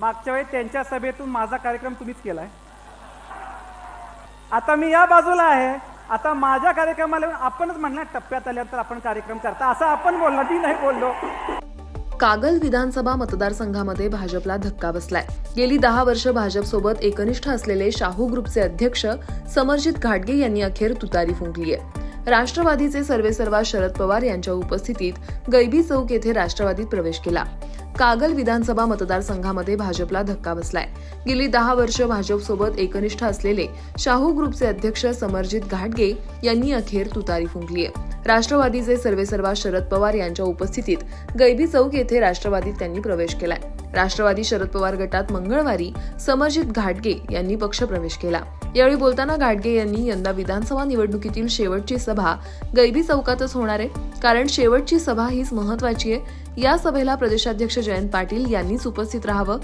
मागच्या वेळी त्यांच्या सभेतून माझा कार्यक्रम तुम्हीच केलाय. आता मी या बाजूला आहे. आता माझ्या कार्यक्रमाला आपणच म्हणणार टप्प्यात आल्यानंतर आपण कार्यक्रम करता. असं आपण बोललो मी नाही बोललो. कागल विधानसभा मतदारसंघामध्ये भाजपला धक्का बसलाय. गेली दहा वर्ष भाजपसोबत एकनिष्ठ असलेले शाहू ग्रुपचे अध्यक्ष समरजित घाटगे यांनी अखेर तुतारी फुंकली आहे राष्ट्रवादीचे सर्वेसर्वा शरद पवार यांच्या उपस्थितीत गैबी चौक येथे राष्ट्रवादीत प्रवेश केला. कागल विधानसभा मतदारसंघामध्ये भाजपला धक्का बसलाय. गेली दहा वर्ष भाजपसोबत एकनिष्ठ असलेले शाहू ग्रुपचे अध्यक्ष समरजित घाटगे यांनी अखेर तुतारी फुंकली आहे राष्ट्रवादीचे सर्वेसर्वा शरद पवार यांच्या उपस्थितीत गैबी चौक येथे राष्ट्रवादीत त्यांनी प्रवेश केलाय. राष्ट्रवादी शरद पवार गटात मंगळवारी समरजित घाटगे यांनी पक्षप्रवेश केला. यावेळी बोलताना घाटगे यांनी यंदा विधानसभा निवडणुकीतील शेवटची सभा गैबी चौकातच होणार आहे. कारण शेवटची सभा हीच महत्वाची आहे. या सभेला प्रदेशाध्यक्ष जयंत पाटील यांनीच उपस्थित राहावं.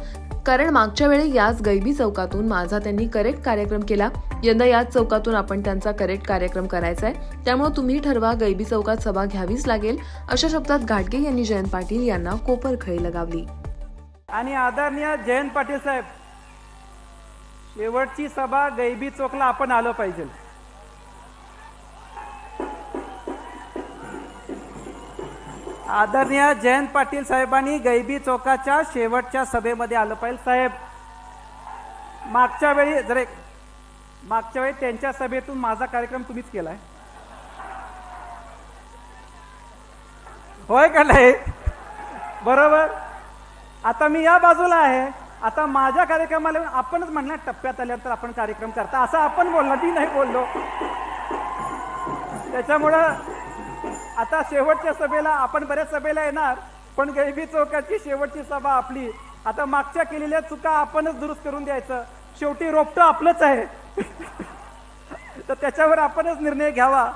कारण मागच्या वेळी याच गैबी चौकातून माझा त्यांनी करेक्ट कार्यक्रम केला. यंदा याच चौकातून आपण त्यांचा करेक्ट कार्यक्रम करायचा आहे. त्यामुळे तुम्ही ठरवा गैबी चौकात सभा घ्यावीच लागेल. अशा शब्दात घाटगे यांनी जयंत पाटील यांना कोपरखळी लगावली. आणि आदरणीय जयंत पाटील साहेब शेवटची सभा गैबी चौकला आपण आलो पाहिजे. आदरणीय जयंत पाटील साहेबांनी गैबी चौकाच्या शेवटच्या सभेमध्ये आलं पाहिजे. साहेब मागच्या वेळी जर एक मागच्या वेळी त्यांच्या सभेतून माझा कार्यक्रम तुम्हीच केलाय. होय का नाही? बरोबर? आता मी या बाजूला आहे. आता माझ्या कार्यक्रमाला आपणच म्हणणार टप्प्यात आल्यानंतर आपण कार्यक्रम करता. असं आपण बोललो मी नाही बोललो. त्याच्यामुळं आता शेवटच्या सभेला आपण बऱ्याच सभेला येणार पण गैबी चौकाची शेवटची सभा आपली. आता मागच्या केलेल्या चुका आपणच दुरुस्त करून द्यायचं. शेवटी रोपटं आपलंच आहे. तर त्याच्यावर आपणच निर्णय घ्यावा.